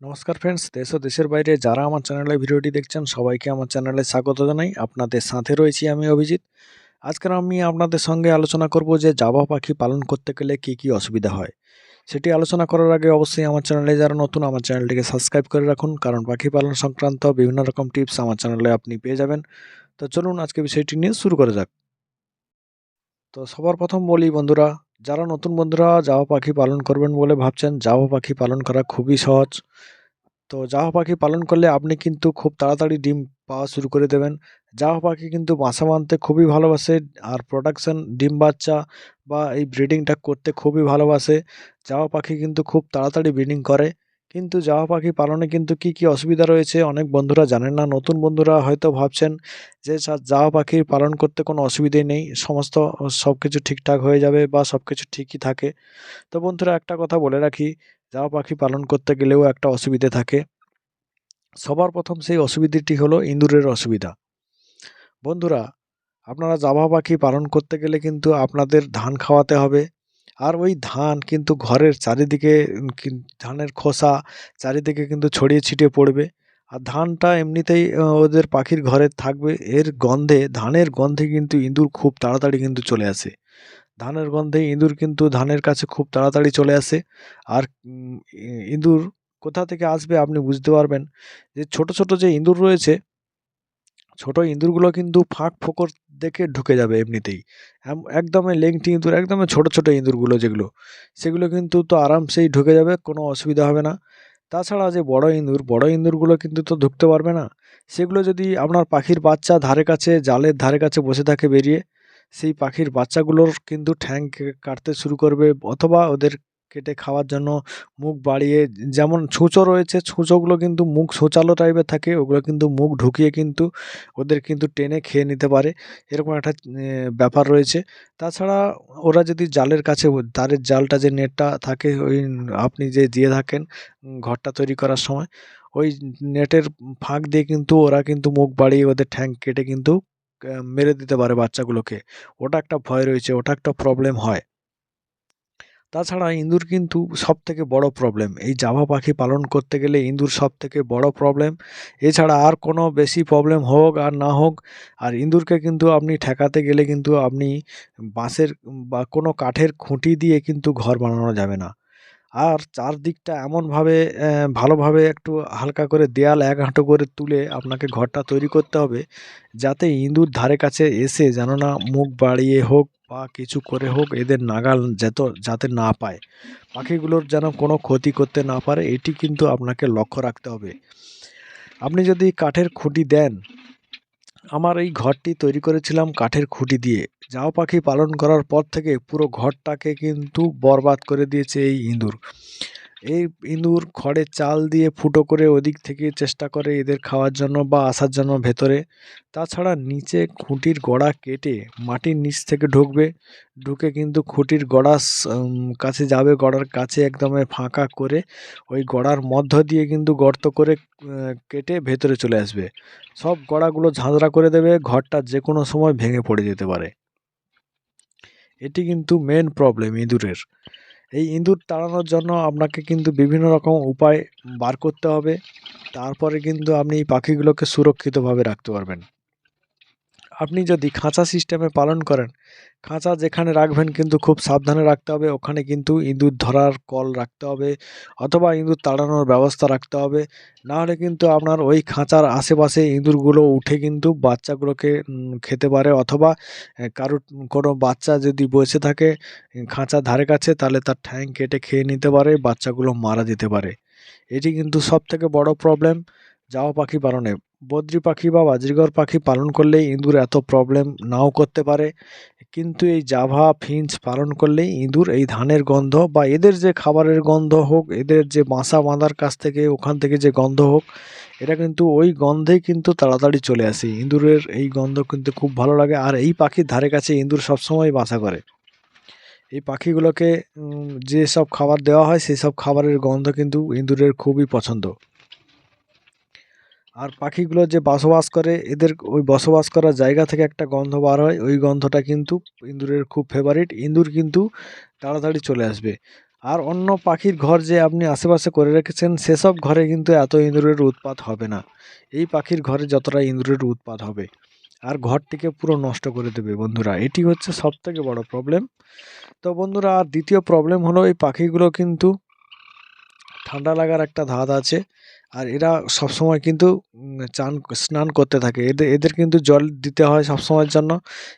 নমস্কার ফ্রেন্ডস দেশ ও দেশের বাইরে যারা আমার চ্যানেলে ভিডিওটি দেখছেন, সবাইকে আমার চ্যানেলে স্বাগত জানাই। আপনাদের সাথে রয়েছি আমি অভিজিৎ। আজকের আমি আপনাদের সঙ্গে আলোচনা করব যে জাবা পাখি পালন করতে গেলে কি কি অসুবিধা হয়। সেটি আলোচনা করার আগে অবশ্যই আমার চ্যানেলে যারা নতুন, আমার চ্যানেলটিকে সাবস্ক্রাইব করে রাখুন, কারণ পাখি পালন সংক্রান্ত বিভিন্ন রকম টিপস আমার চ্যানেলে আপনি পেয়ে যাবেন। তো চলুন আজকে বিষয়টি নিয়ে শুরু করা যাক। তো সবার প্রথম বলি বন্ধুরা, যারা নতুন বন্ধুরা জাবা পাখি পালন করবেন বলে ভাবছেন, জাবা পাখি পালন করা খুবই সহজ। তো জাবা পাখি পালন করলে আপনি কিন্তু খুব তাড়াতাড়ি ডিম পাওয়া শুরু করে দেবেন। জাবা পাখি কিন্তু বাসা বাঁধতে খুবই ভালোবাসে আর প্রোডাকশন ডিম বাচ্চা বা এই ব্রিডিংটা করতে খুবই ভালোবাসে। জাবা পাখি কিন্তু খুব তাড়াতাড়ি ব্রিডিং করে। কিন্তু জাবা পাখি পালনে কিন্তু কি কি অসুবিধা রয়েছে? অনেক বন্ধুরা জানেন না। নতুন বন্ধুরা হয়তো ভাবছেন যে জাবা পাখি পালন করতে কোনো অসুবিধে নেই। সমস্ত সব কিছু ঠিকঠাক হয়ে যাবে বা সব কিছু ঠিকই থাকে। তো বন্ধুরা, একটা কথা বলে রাখি। জাবা পাখি পালন করতে গেলেও একটা অসুবিধে থাকে। সবার প্রথম সেই অসুবিধাটি হলো ইঁদুরের অসুবিধা। বন্ধুরা, আপনারা জাবা পাখি পালন করতে গেলে কিন্তু আপনাদের ধান খাওয়াতে হবে আর ওই ধান কিন্তু ঘরের চারিদিকে ধানের খোসা চারিদিকে কিন্তু ছড়িয়ে ছিটিয়ে পড়বে। আর ধানটা এমনিতেই ওদের পাখির ঘরে থাকবে। এর গন্ধে, ধানের গন্ধে কিন্তু ইঁদুর খুব তাড়াতাড়ি কিন্তু চলে আসে। ধানের গন্ধে ইঁদুর কিন্তু ধানের কাছে খুব তাড়াতাড়ি চলে আসে। আর ইঁদুর কোথা থেকে আসবে আপনি বুঝতে পারবেন। যে ছোট ছোট যে ইঁদুর রয়েছে, ছোট ইঁদুরগুলো কিন্তু ফাঁক ফোকর দেখে ঢুকে যাবে এমনিতেই। এম- একদমই লেংটি ইঁদুর, একদমই ছোট ছোট ইঁদুরগুলো যেগুলো, সেগুলো কিন্তু তো আরামসেই ঢুকে যাবে, কোনো অসুবিধা হবে না। তাছাড়া যে বড় ইঁদুর, বড় ইঁদুরগুলো কিন্তু তো ঢুকতে পারবে না। সেগুলো যদি আপনার পাখির বাচ্চা ধারে কাছে, জালের ধারে কাছে বসে থাকে বেরিয়ে, সেই পাখির বাচ্চাগুলোর কিন্তু ঠ্যাং কাটতে শুরু করবে, অথবা ওদের কেটে খাওয়ার জন্য মুখ বাড়িয়ে, যেমন ছুঁচো রয়েছে, ছুঁচোগুলো কিন্তু মুখ ছোচালো টাইপের থাকে, ওগুলো কিন্তু মুখ ঢুকিয়ে কিন্তু ওদের কিন্তু টেনে খেয়ে নিতে পারে, এরকম একটা ব্যাপার রয়েছে। তাছাড়া ওরা যদি জালের কাছে, তারের জালটা যে নেটটা থাকে, ওই আপনি যে দিয়ে থাকেন ঘরটা তৈরি করার সময়, ওই নেটের ফাঁক দিয়ে কিন্তু ওরা কিন্তু মুখ বাড়িয়ে ওদের ঠ্যাং কেটে কিন্তু মেরে দিতে পারে বাচ্চাগুলোকে। ওটা একটা ভয় রয়েছে, ওটা একটা প্রবলেম হয়। তাছাড়া ইঁদুর কিন্তু সব থেকে বড় প্রবলেম এই জাভা পাখি পালন করতে গেলে ইঁদুর সব থেকে বড় প্রবলেম এছাড়া আর কোনো বেশি প্রবলেম হোক আর না হোক, আর ইঁদুরকে কিন্তু আপনি ঠেকাতে গেলে কিন্তু আপনি বাঁশের বা কোনো কাঠের খুঁটি দিয়ে কিন্তু ঘর বানানো যাবে না। আর চারদিকটা এমনভাবে ভালোভাবে একটু হালকা করে দেয়াল এক হাঁটু করে তুলে আপনাকে ঘরটা তৈরি করতে হবে, যাতে ইঁদুর ধারে কাছে এসে যেন না মুখ বাড়িয়ে হোক বা কিছু করে হোক, এদের নাগাল যেত, যাতে না পায়। পাখিগুলোর যেন কোনো ক্ষতি করতে না পারে, এটি কিন্তু আপনাকে লক্ষ্য রাখতে হবে। আপনি যদি কাঠের খুঁটি দেন, আমার এই ঘরটি তৈরি করেছিলাম কাঠের খুঁটি দিয়ে। যাও পাখি পালন করার পর থেকে পুরো ঘরটাকে কিন্তু বরবাদ করে দিয়েছে এই ইঁদুর। এই ইঁদুর খড়ের চাল দিয়ে ফুটো করে ওদিক থেকে চেষ্টা করে এদের খাওয়ার জন্য বা আসার জন্য ভেতরে। তাছাড়া নিচে খুঁটির গড়া কেটে মাটির নিচ থেকে ঢুকবে। ঢুকে কিন্তু খুঁটির গড়ার কাছে যাবে। গড়ার কাছে একদম ফাঁকা করে ওই গড়ার মধ্য দিয়ে কিন্তু গর্ত করে কেটে ভেতরে চলে আসবে। সব গোড়াগুলো ঝাঁঝরা করে দেবে। ঘরটা যে কোনো সময় ভেঙে পড়ে যেতে পারে। এটি কিন্তু মেন প্রবলেম ইঁদুরের। এই ইঁদুর তাড়ানোর জন্য আপনাকে কিন্তু বিভিন্ন রকম উপায় বার করতে হবে। তারপরে কিন্তু আপনি এই পাখিগুলোকে সুরক্ষিতভাবে রাখতে পারবেন। আপনি যদি খাঁচা সিস্টেমে পালন করেন, খাঁচা যেখানে রাখবেন কিন্তু খুব সাবধানে রাখতে হবে, ওখানে কিন্তু ইঁদুর ধরার কল রাখতে হবে অথবা ইঁদুর তাড়ানোর ব্যবস্থা রাখতে হবে। না হলে কিন্তু আপনার ওই খাঁচার আশেপাশে ইঁদুরগুলো উঠে কিন্তু বাচ্চাগুলোকে খেতে পারে অথবা কারোর কোনো বাচ্চা যদি বসে থাকে খাঁচার ধারে কাছে, তাহলে তার ঠ্যাং কেটে খেয়ে নিতে পারে, বাচ্চাগুলো মারা যেতে পারে। এটি কিন্তু সব থেকে বড় প্রবলেম যাওয়া পাখি পালনে। বদ্রি পাখি বা বাজরিগর পাখি পালন করলে ইঁদুর এত প্রবলেম নাও করতে পারে। কিন্তু এই জাভা, ফিঞ্চ পালন করলে ইঁদুর এই ধানের গন্ধ বা এদের যে খাবারের গন্ধ হোক, এদের যে বাসা বাঁধার কাছ থেকে, ওখান থেকে যে গন্ধ হোক, এটা কিন্তু ওই গন্ধেই কিন্তু তাড়াতাড়ি চলে আসে। ইঁদুরের এই গন্ধ কিন্তু খুব ভালো লাগে আর এই পাখির ধারে কাছে ইঁদুর সবসময় বাসা করে। এই পাখিগুলোকে যে সব খাবার দেওয়া হয়, সেই সব খাবারের গন্ধ কিন্তু ইঁদুরের খুবই পছন্দ। আর পাখিগুলো যে বসবাস করে, এদের ওই বসবাস করার জায়গা থেকে একটা গন্ধ বার হয়। ওই গন্ধটা কিন্তু ইঁদুরের খুব ফেভারিট ইঁদুর কিন্তু তাড়াতাড়ি চলে আসবে। আর অন্য পাখির ঘর যে আপনি আশেপাশে করে রেখেছেন, সেসব ঘরে কিন্তু এত ইঁদুরের উৎপাত হবে না। এই পাখির ঘরে যতটা ইঁদুরের উৎপাত হবে, আর ঘরটিকে পুরো নষ্ট করে দেবে বন্ধুরা। এটি হচ্ছে সব থেকে বড় প্রবলেম তো বন্ধুরা, আর দ্বিতীয় প্রবলেম হলো, এই পাখিগুলো কিন্তু ঠান্ডা লাগার একটা ধাত আছে। আর এরা সবসময় কিন্তু চান, স্নান করতে থাকে। এদের এদের কিন্তু জল দিতে হয় সবসময়ের জন্য।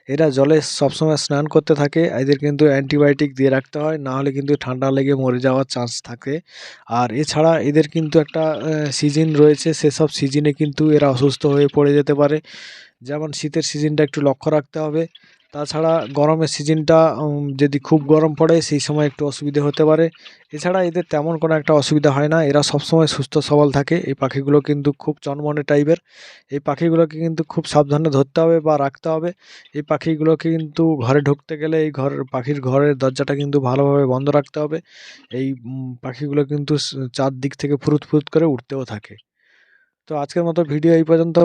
এরা জলে সবসময় স্নান করতে থাকে। এদের কিন্তু অ্যান্টিবায়োটিক দিয়ে রাখতে হয়। না হলে কিন্তু ঠান্ডা লেগে মরে যাওয়ার চান্স থাকে। আর এছাড়া এদের কিন্তু একটা সিজন রয়েছে। সেসব সিজনে কিন্তু এরা অসুস্থ হয়ে পড়ে যেতে পারে। যেমন শীতের সিজনটা একটু লক্ষ্য রাখতে হবে। তাছাড়া গরমের সিজনটা যদি খুব গরম পড়ে, সেই সময় একটু অসুবিধে হতে পারে। এছাড়া এদের তেমন কোনো একটা অসুবিধা হয় না। এরা সবসময় সুস্থ সবল থাকে। এই পাখিগুলো কিন্তু খুব চনমনে টাইপের। এই পাখিগুলোকে কিন্তু খুব সাবধানে ধরতে হবে বা রাখতে হবে। এই পাখিগুলোকে কিন্তু ঘরে ঢুকতে গেলে এই ঘর, পাখির ঘরের দরজাটা কিন্তু ভালোভাবে বন্ধ রাখতে হবে। এই পাখিগুলো কিন্তু চারদিক থেকে ফুরুত ফুরুত করে উঠতেও থাকে। তো আজকের মতো ভিডিও এই পর্যন্ত।